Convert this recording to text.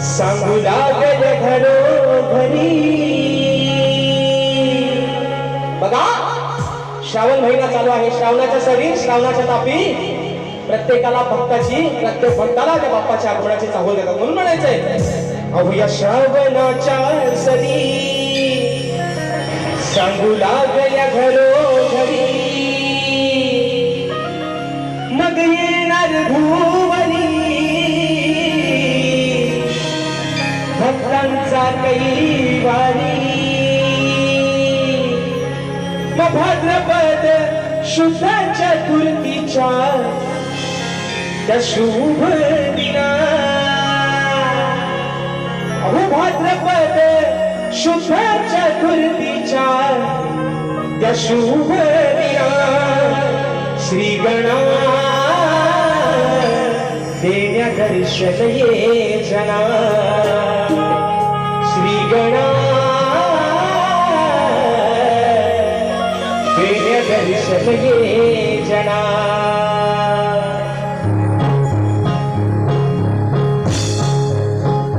सांगू लागल घरोघरी. बघा श्रावण महिना चालू आहे. श्रावणाच्या सरी श्रावणाच्या तापी प्रत्येकाला भक्ताची प्रत्येक भक्ताला त्या बाप्पाच्या आगमनाची चाहूल देतात. म्हणून म्हणायचंय अहुया श्रावणाच्या सरी सांगू लागल्या घरोघरी. मग येणार भू भाद्रपद शुद्ध चतुर्थीच्या त्या शुभ दिना. अहो भाद्रपद शुद्ध चतुर्थीच्या त्या शुभ दिना. श्री गणा देण्या दर्शन ये जना. देण्या दर्शन ये जना